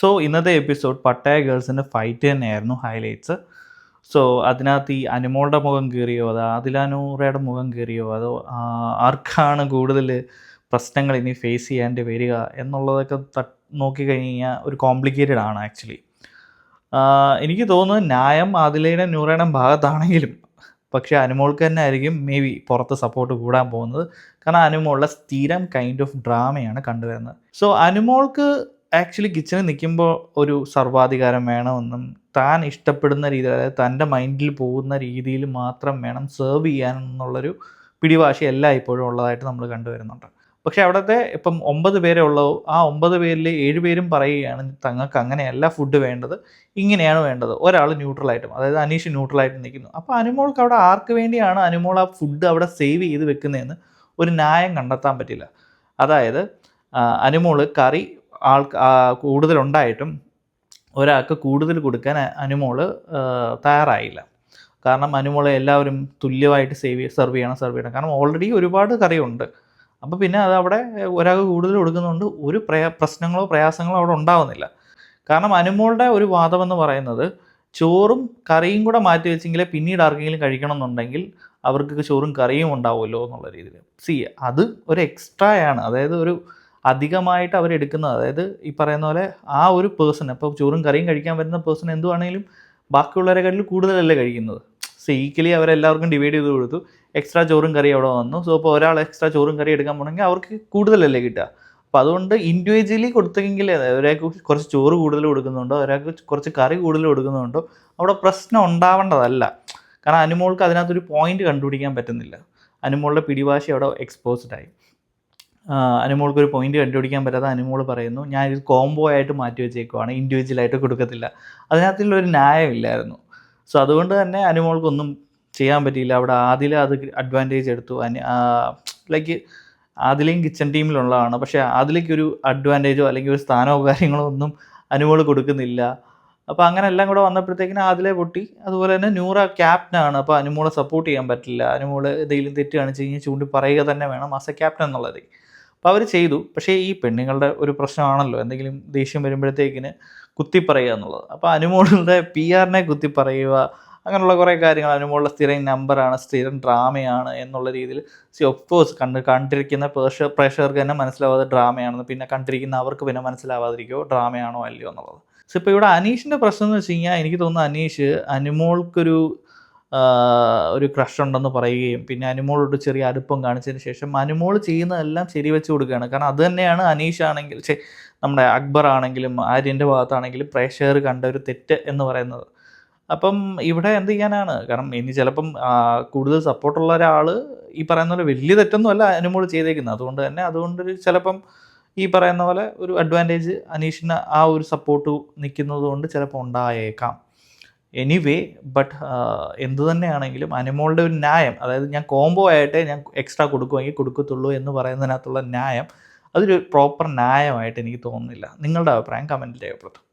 So ഇന്നത്തെ episode Pattaya ഗേൾസിന്റെ fight തന്നെയായിരുന്നു ഹൈലൈറ്റ്സ് സോ അതിനകത്ത് ഈ അനുമോളുടെ മുഖം കീറിയോ അതോ ആദിലാനൂറയുടെ മുഖം കീറിയോ അതോ ആർക്കാണ് കൂടുതൽ പ്രശ്നങ്ങൾ ഇനി ഫേസ് ചെയ്യാണ്ട് വരിക എന്നുള്ളതൊക്കെ തട്ട് നോക്കിക്കഴിഞ്ഞ് കഴിഞ്ഞാൽ ഒരു കോംപ്ലിക്കേറ്റഡ് ആണ് ആക്ച്വലി എനിക്ക് തോന്നുന്നത് ന്യായം ആദിലയുടെ നൂറയുടെ ഭാഗത്താണെങ്കിലും പക്ഷേ അനുമോൾക്ക് തന്നെ ആയിരിക്കും മേ ബി പുറത്ത് സപ്പോർട്ട് കൂടാൻ പോകുന്നത്. കാരണം അനുമോളുടെ സ്ഥിരം കൈൻഡ് ഓഫ് ഡ്രാമയാണ് കണ്ടുവരുന്നത്. സോ അനുമോൾക്ക് ആക്ച്വലി കിച്ചണിൽ നിൽക്കുമ്പോൾ ഒരു സർവാധികാരം വേണമെന്നും താൻ ഇഷ്ടപ്പെടുന്ന രീതിയിൽ അതായത് തന്റെ മൈൻഡിൽ പോകുന്ന രീതിയിൽ മാത്രം വേണം സെർവ് ചെയ്യാൻ എന്നുള്ളൊരു പിടിവാശി എല്ലാം ഇപ്പോഴും ഉള്ളതായിട്ട് നമ്മൾ കണ്ടുവരുന്നുണ്ട് പക്ഷേ അവിടുത്തെ ഇപ്പം ഒമ്പത് പേരെ ഉള്ളൂ. ആ ഒമ്പത് പേരിൽ ഏഴ് പേരും പറയുകയാണ് തങ്ങൾക്ക് അങ്ങനെയല്ല ഫുഡ് വേണ്ടത്. ഇങ്ങനെയാണ് വേണ്ടത്. ഒരാൾ ന്യൂട്രലായിട്ടും അതായത് അനീഷ് ന്യൂട്രലായിട്ട് നിൽക്കുന്നു. അപ്പോൾ അനുമോൾക്ക് അവിടെ ആർക്ക് വേണ്ടിയാണ് അനുമോൾ ആ ഫുഡ് അവിടെ സേവ് ചെയ്ത് വെക്കുന്നതെന്ന് ഒരു ന്യായം കണ്ടെത്താൻ പറ്റില്ല. അതായത് അനുമോൾ കറി ആൾ കൂടുതലുണ്ടായിട്ടും ഒരാൾക്ക് കൂടുതൽ കൊടുക്കാൻ അനുമോൾ തയ്യാറായില്ല. കാരണം അനുമോളെ എല്ലാവരും തുല്യമായിട്ട് സേവ് സെർവ് ചെയ്യണം സെർവ് ചെയ്യണം. കാരണം ഓൾറെഡി ഒരുപാട് കറിയുണ്ട്. അപ്പോൾ പിന്നെ അത് അവിടെ ഒരാൾക്ക് കൂടുതൽ കൊടുക്കുന്നതുകൊണ്ട് ഒരു പ്രയാ പ്രശ്നങ്ങളോ പ്രയാസങ്ങളോ അവിടെ ഉണ്ടാവുന്നില്ല. കാരണം അനുമോളുടെ ഒരു വാദമെന്ന് പറയുന്നത് ചോറും കറിയും കൂടെ മാറ്റി വെച്ചെങ്കിലേ പിന്നീട് ആർക്കെങ്കിലും കഴിക്കണം എന്നുണ്ടെങ്കിൽ അവർക്ക് ചോറും കറിയും ഉണ്ടാവുമല്ലോ എന്നുള്ള രീതിയിൽ. സി അത് ഒരു എക്സ്ട്രാ ആണ്. അതായത് ഒരു അധികമായിട്ട് അവരെടുക്കുന്നത് അതായത് ഈ പറയുന്ന പോലെ ആ ഒരു പേഴ്സൺ അപ്പോൾ ചോറും കറിയും കഴിക്കാൻ വരുന്ന പേഴ്സൺ എന്തുവാണെങ്കിലും ബാക്കിയുള്ളവരെക്കാട്ടിൽ കൂടുതലല്ലേ കഴിക്കുന്നത്. സോ ഈക്വലി അവരെല്ലാവർക്കും ഡിവൈഡ് ചെയ്ത് കൊടുത്തു. എക്സ്ട്രാ ചോറും കറി അവിടെ വന്നു. സോ അപ്പോൾ ഒരാൾ എക്സ്ട്രാ ചോറും കറി എടുക്കാൻ പോകണമെങ്കിൽ അവർക്ക് കൂടുതലല്ലേ കിട്ടുക. അപ്പോൾ അതുകൊണ്ട് ഇൻഡിവിജ്വലി കൊടുത്തെങ്കിൽ ഒരാൾക്ക് കുറച്ച് ചോറ് കൂടുതൽ കൊടുക്കുന്നുണ്ടോ ഒരാൾക്ക് കുറച്ച് കറി കൂടുതൽ കൊടുക്കുന്നുണ്ടോ അവിടെ പ്രശ്നം ഉണ്ടാവേണ്ടതല്ല. കാരണം അനുമോൾക്ക് അതിനകത്തൊരു പോയിന്റ് കണ്ടുപിടിക്കാൻ പറ്റുന്നില്ല. അനുമോളുടെ പിടിവാശി അവിടെ എക്സ്പോസ്ഡ് ആയി. അനുമോൾക്ക് ഒരു പോയിന്റ് കണ്ടുപിടിക്കാൻ പറ്റാതെ അനുമോൾ പറയുന്നു ഞാൻ ഇത് കോംബോ ആയിട്ട് മാറ്റി വെച്ചേക്കുവാണ് ഇൻഡിവിജ്വലായിട്ട് കൊടുക്കത്തില്ല. അതിനകത്തുള്ളൊരു ന്യായമില്ലായിരുന്നു. സോ അതുകൊണ്ട് തന്നെ അനുമോൾക്കൊന്നും ചെയ്യാൻ പറ്റിയില്ല. അവിടെ ആദില അത് അഡ്വാന്റേജ് എടുത്തു. ലൈക്ക് ആദിലയും കിച്ചൺ ടീമിലുള്ളതാണ് പക്ഷേ ആദിലേക്ക് ഒരു അഡ്വാന്റേജോ അല്ലെങ്കിൽ ഒരു സ്ഥാനമോ കാര്യങ്ങളോ ഒന്നും അനുമോൾ കൊടുക്കുന്നില്ല. അപ്പോൾ അങ്ങനെ എല്ലാം കൂടെ വന്നപ്പോഴത്തേക്കിനും ആദിലെ പൊട്ടി. അതുപോലെ തന്നെ നൂറ ക്യാപ്റ്റനാണ് അപ്പോൾ അനുമോളെ സപ്പോർട്ട് ചെയ്യാൻ പറ്റില്ല. അനുമോൾ എന്തെങ്കിലും തെറ്റ് കാണിച്ച് കഴിഞ്ഞാൽ ചൂണ്ടി പറയുക തന്നെ വേണം ആസ് എ ക്യാപ്റ്റൻ എന്നുള്ളത് അപ്പോൾ അവർ ചെയ്തു. പക്ഷേ ഈ പെണ്ണുങ്ങളുടെ ഒരു പ്രശ്നമാണല്ലോ. എന്തെങ്കിലും ദേഷ്യം വരുമ്പോഴത്തേക്കിന് കുത്തിപ്പറയുക എന്നുള്ളത്. അപ്പോൾ അനുമോളുടെ പി ആറിനെ കുത്തിപ്പറയുക അങ്ങനെയുള്ള കുറേ കാര്യങ്ങൾ. അനുമോളുടെ സ്ഥിരം നമ്പറാണ് സ്ഥിരം ഡ്രാമയാണ് എന്നുള്ള രീതിയിൽ സി ഓഫ് കോഴ്സ് കണ്ട് കണ്ടിരിക്കുന്ന പ്രേക്ഷ പ്രേക്ഷകർക്ക് തന്നെ മനസ്സിലാവാതെ ഡ്രാമയാണെന്ന് പിന്നെ കണ്ടിരിക്കുന്ന അവർക്ക് പിന്നെ മനസ്സിലാവാതിരിക്കുമോ ഡ്രാമയാണോ അല്ലയോ എന്നുള്ളത്. സോ ഇപ്പോൾ ഇവിടെ അനീഷിന്റെ പ്രശ്നം എന്ന് വെച്ച് കഴിഞ്ഞാൽ എനിക്ക് തോന്നുന്നു അനീഷ് അനുമോൾക്കൊരു ഒരു ക്രഷ് ഉണ്ടെന്ന് പറയുകയും പിന്നെ അനുമോളോട് ചെറിയ അടുപ്പം കാണിച്ചതിന് ശേഷം അനുമോൾ ചെയ്യുന്നതെല്ലാം ശരി വെച്ച് കൊടുക്കുകയാണ്. കാരണം അത് തന്നെയാണ് അനീഷ് ആണെങ്കിൽ നമ്മുടെ അക്ബർ ആണെങ്കിലും ആര്യന്റെ ഭാഗത്താണെങ്കിലും പ്രേക്ഷകർ കണ്ട ഒരു തെറ്റ് എന്ന് പറയുന്നത്. അപ്പം ഇവിടെ എന്ത് ചെയ്യാനാണ്? കാരണം ഇനി ചിലപ്പം കൂടുതൽ സപ്പോർട്ടുള്ള ഒരാൾ ഈ പറയുന്ന പോലെ വലിയ തെറ്റൊന്നും അല്ല അനുമോൾ ചെയ്തേക്കുന്നത്. അതുകൊണ്ട് തന്നെ അതുകൊണ്ട് ചിലപ്പം ഈ പറയുന്ന പോലെ ഒരു അഡ്വാന്റേജ് അനീഷിന് ആ ഒരു സപ്പോർട്ട് നിൽക്കുന്നത് കൊണ്ട് ചിലപ്പോൾ ഉണ്ടായേക്കാം. എനിവേ ബട്ട് എന്തു തന്നെയാണെങ്കിലും അനിമോളുടെ ഒരു ന്യായം അതായത് ഞാൻ കോംബോ ആയിട്ടേ ഞാൻ എക്സ്ട്രാ കൊടുക്കുമെങ്കിൽ കൊടുക്കത്തുള്ളൂ എന്ന് പറയുന്നതിനകത്തുള്ള ന്യായം അതൊരു പ്രോപ്പർ ന്യായമായിട്ട് എനിക്ക് തോന്നുന്നില്ല. നിങ്ങളുടെ അഭിപ്രായം കമന്റിൽ രേഖപ്പെടുത്തും